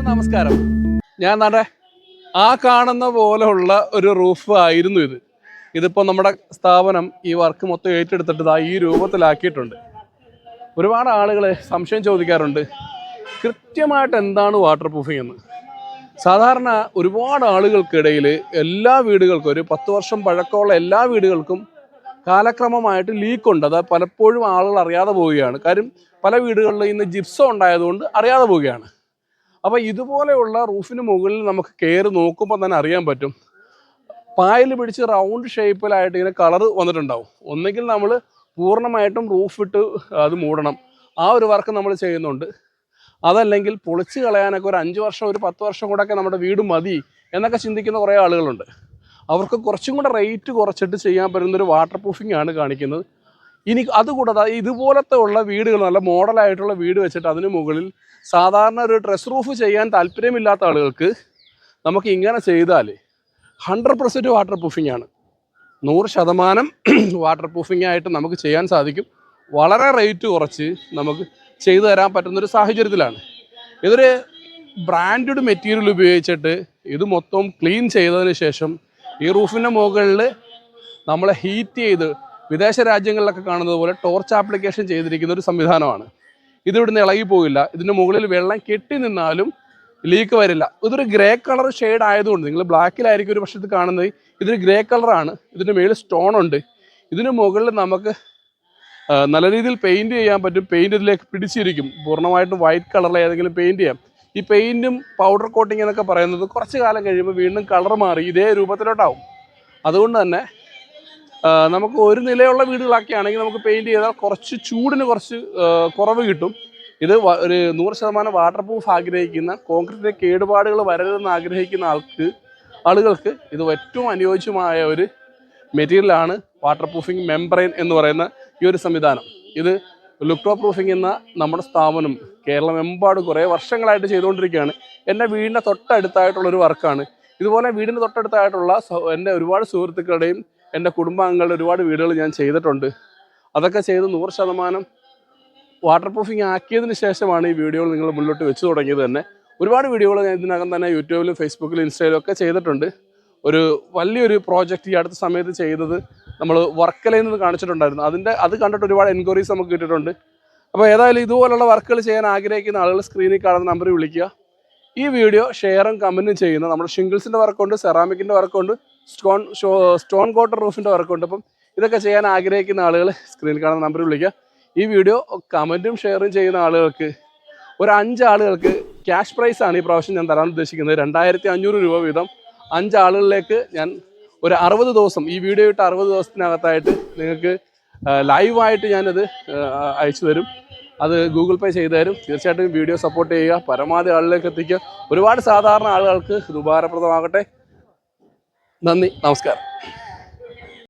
എല്ലാവർക്കും നമസ്കാരം. ഞാൻ നാട്ടെ ആ കാണുന്ന പോലെയുള്ള ഒരു റൂഫ് ആയിരുന്നു ഇത്. ഇതിപ്പോൾ നമ്മുടെ സ്ഥാപനം ഈ വർക്ക് മൊത്തം ഏറ്റെടുത്തിട്ട് ദാ ഈ രൂപത്തിലാക്കിയിട്ടുണ്ട്. ഒരുപാട് ആളുകൾ സംശയം ചോദിക്കാറുണ്ട് കൃത്യമായിട്ട് എന്താണ് വാട്ടർ പ്രൂഫിംഗ് എന്ന്? സാധാരണ ഒരുപാട് ആളുകൾക്കിടയിൽ എല്ലാ വീടുകൾക്കും ഒരു പത്ത് വർഷം പഴക്കമുള്ള എല്ലാ വീടുകൾക്കും കാലക്രമമായിട്ട് ലീക്കുണ്ട് അത് പലപ്പോഴും ആളുകൾ അറിയാതെ പോവുകയാണ്. കാര്യം പല വീടുകളിലും ഇന്ന് ജിപ്സം ഉണ്ടായതുകൊണ്ട് അറിയാതെ പോവുകയാണ്. അപ്പോൾ ഇതുപോലെയുള്ള റൂഫിന് മുകളിൽ നമുക്ക് കയറി നോക്കുമ്പോൾ തന്നെ അറിയാൻ പറ്റും. പായൽ പിടിച്ച് റൗണ്ട് ഷേപ്പിലായിട്ട് ഇങ്ങനെ കളർ വന്നിട്ടുണ്ടാവും. ഒന്നെങ്കിൽ നമ്മൾ പൂർണമായിട്ടും റൂഫ് ഇട്ട് അത് മൂടണം. ആ ഒരു വർക്ക് നമ്മൾ ചെയ്യുന്നുണ്ട്. അതല്ലെങ്കിൽ പൊളിച്ച് കളയാനൊക്കെ ഒരു അഞ്ച് വർഷം ഒരു പത്ത് വർഷം കൂടെയൊക്കെ നമ്മുടെ വീട് മതി എന്നൊക്കെ ചിന്തിക്കുന്ന കുറേ ആളുകളുണ്ട്. അവർക്ക് കുറച്ചും കൂടെ റേറ്റ് കുറച്ചിട്ട് ചെയ്യാൻ പറ്റുന്ന ഒരു വാട്ടർ പ്രൂഫിംഗ് ആണ് കാണിക്കുന്നത്. ഇനി അതുകൂടാതെ ഇതുപോലത്തെ ഉള്ള വീടുകൾ നല്ല മോഡലായിട്ടുള്ള വീട് വെച്ചിട്ട് അതിന് മുകളിൽ സാധാരണ ഒരു ഡ്രസ് റൂഫ് ചെയ്യാൻ താല്പര്യമില്ലാത്ത ആളുകൾക്ക് നമുക്ക് ഇങ്ങനെ ചെയ്താൽ ഹൺഡ്രഡ് പെർസെന്റ് വാട്ടർ പ്രൂഫിംഗ് ആണ്. നൂറ് ശതമാനം വാട്ടർ പ്രൂഫിംഗ് ആയിട്ട് നമുക്ക് ചെയ്യാൻ സാധിക്കും. വളരെ റേറ്റ് കുറച്ച് നമുക്ക് ചെയ്തു തരാൻ പറ്റുന്നൊരു സാഹചര്യത്തിലാണ്. ഇതൊരു ബ്രാൻഡഡ് മെറ്റീരിയൽ ഉപയോഗിച്ചിട്ട് ഇത് മൊത്തം ക്ലീൻ ചെയ്തതിന് ശേഷം ഈ റൂഫിന്റെ മുകളിൽ നമ്മൾ ഹീറ്റ് ചെയ്ത് വിദേശ രാജ്യങ്ങളിലൊക്കെ കാണുന്നത് പോലെ ടോർച്ച് ആപ്ലിക്കേഷൻ ചെയ്തിരിക്കുന്ന ഒരു സംവിധാനമാണ്. ഇത് ഇവിടുന്ന് ഇളകി പോകില്ല. ഇതിന്റെ മുകളിൽ വെള്ളം കെട്ടി നിന്നാലും ലീക്ക് വരില്ല. ഇതൊരു ഗ്രേ കളർ ഷെയ്ഡ് ആയതുകൊണ്ട് നിങ്ങൾ ബ്ലാക്കിലായിരിക്കും ഒരു പക്ഷേ ഇത് കാണുന്നത്. ഇതൊരു ഗ്രേ കളറാണ് ഇതിന്റെ മേളിൽ സ്റ്റോൺ ഉണ്ട്. ഇതിന് മുകളിൽ നമുക്ക് നല്ല രീതിയിൽ പെയിന്റ് ചെയ്യാൻ പറ്റും. പെയിന്റ് ഇതിലേക്ക് പിടിച്ചിരിക്കും. പൂർണമായിട്ടും വൈറ്റ് കളറിൽ ഏതെങ്കിലും പെയിന്റ് ചെയ്യാം. ഈ പെയിന്റും പൗഡർ കോട്ടിംഗ് എന്നൊക്കെ പറയുന്നത് കുറച്ച് കാലം കഴിയുമ്പോൾ വീണ്ടും കളർ മാറി ഇതേ രൂപത്തിലോട്ടാവും. അതുകൊണ്ട് തന്നെ നമുക്ക് ഒരു നിലയുള്ള വീടുകളൊക്കെ ആണെങ്കിൽ നമുക്ക് പെയിന്റ് ചെയ്താൽ കുറച്ച് ചൂടിന് കുറച്ച് കുറവ് കിട്ടും. ഇത് ഒരു നൂറ് ശതമാനം വാട്ടർ പ്രൂഫ് ആഗ്രഹിക്കുന്ന കോൺക്രീറ്റിന്റെ കേടുപാടുകൾ വരരുതെന്ന് ആഗ്രഹിക്കുന്ന ആൾക്ക് ആളുകൾക്ക് ഇത് ഏറ്റവും അനുയോജ്യമായ ഒരു മെറ്റീരിയലാണ് വാട്ടർ പ്രൂഫിംഗ് മെംബ്രെയിൻ എന്ന് പറയുന്ന ഈ ഒരു സംവിധാനം. ഇത് ലുക്ടോ പ്രൂഫിംഗ് എന്ന നമ്മുടെ സ്ഥാപനം കേരളമെമ്പാടും കുറേ വർഷങ്ങളായിട്ട് ചെയ്തുകൊണ്ടിരിക്കുകയാണ്. എന്റെ വീടിന്റെ തൊട്ടടുത്തായിട്ടുള്ള ഒരു വർക്കാണ് ഇതുപോലെ വീടിന്റെ തൊട്ടടുത്തായിട്ടുള്ള എന്റെ ഒരുപാട് സുഹൃത്തുക്കളുടെയും എന്റെ കുടുംബാംഗങ്ങളുടെ ഒരുപാട് വീടുകൾ ഞാൻ ചെയ്തിട്ടുണ്ട്. അതൊക്കെ ചെയ്ത് നൂറ് ശതമാനം വാട്ടർ പ്രൂഫിങ് ആക്കിയതിന് ശേഷമാണ് ഈ വീഡിയോകൾ നിങ്ങൾ മുന്നോട്ട് വെച്ച് തുടങ്ങിയത് തന്നെ. ഒരുപാട് വീഡിയോകൾ ഞാൻ ഇതിനകം തന്നെ യൂട്യൂബിലും ഫേസ്ബുക്കിലും ഇൻസ്റ്റയിലും ഒക്കെ ചെയ്തിട്ടുണ്ട്. ഒരു വലിയൊരു പ്രോജക്റ്റ് ഈ അടുത്ത സമയത്ത് ചെയ്തത് നമ്മൾ വർക്കലയിൽ നിന്ന് കാണിച്ചിട്ടുണ്ടായിരുന്നു. അതിന്റെ അത് കണ്ടിട്ട് ഒരുപാട് എൻക്വയറീസ് നമുക്ക് കിട്ടിയിട്ടുണ്ട്. അപ്പോൾ ഏതായാലും ഇതുപോലുള്ള വർക്കുകൾ ചെയ്യാൻ ആഗ്രഹിക്കുന്ന ആളുകൾ സ്ക്രീനിൽ കാണുന്ന നമ്പറിൽ വിളിക്കുക. ഈ വീഡിയോ ഷെയറും കമന്റും ചെയ്യുന്ന നമ്മുടെ ഷിംഗിൾസിന്റെ വർക്കുണ്ട് സെറാമിക്കിന്റെ വർക്കുണ്ട് സ്റ്റോൺ സ്റ്റോൺ കോട്ടർ റൂഫിന്റെ വർക്കുണ്ട്. അപ്പം ഇതൊക്കെ ചെയ്യാൻ ആഗ്രഹിക്കുന്ന ആളുകൾ സ്ക്രീനിൽ കാണുന്ന നമ്പറിൽ വിളിക്കുക. ഈ വീഡിയോ കമന്റും ഷെയറും ചെയ്യുന്ന ആളുകൾക്ക് ഒരു അഞ്ച് ആളുകൾക്ക് ക്യാഷ് പ്രൈസ് ആണ് ഈ പ്രാവശ്യം ഞാൻ തരാൻ ഉദ്ദേശിക്കുന്നത്. രണ്ടായിരത്തി അഞ്ഞൂറ് രൂപ വീതം അഞ്ച് ആളുകളിലേക്ക് ഞാൻ ഒരു അറുപത് ദിവസം ഈ വീഡിയോ ഇട്ട് അറുപത് ദിവസത്തിനകത്തായിട്ട് നിങ്ങൾക്ക് ലൈവായിട്ട് ഞാനത് അയച്ചു തരും. അത് ഗൂഗിൾ പേ ചെയ്തു തരും. തീർച്ചയായിട്ടും വീഡിയോ സപ്പോർട്ട് ചെയ്യുക. പരമാവധി ആളിലേക്ക് എത്തിക്കുക. ഒരുപാട് സാധാരണ ആളുകൾക്ക് ഇത് ഉപകാരപ്രദമാകട്ടെ. നന്ദി നമസ്കാരം.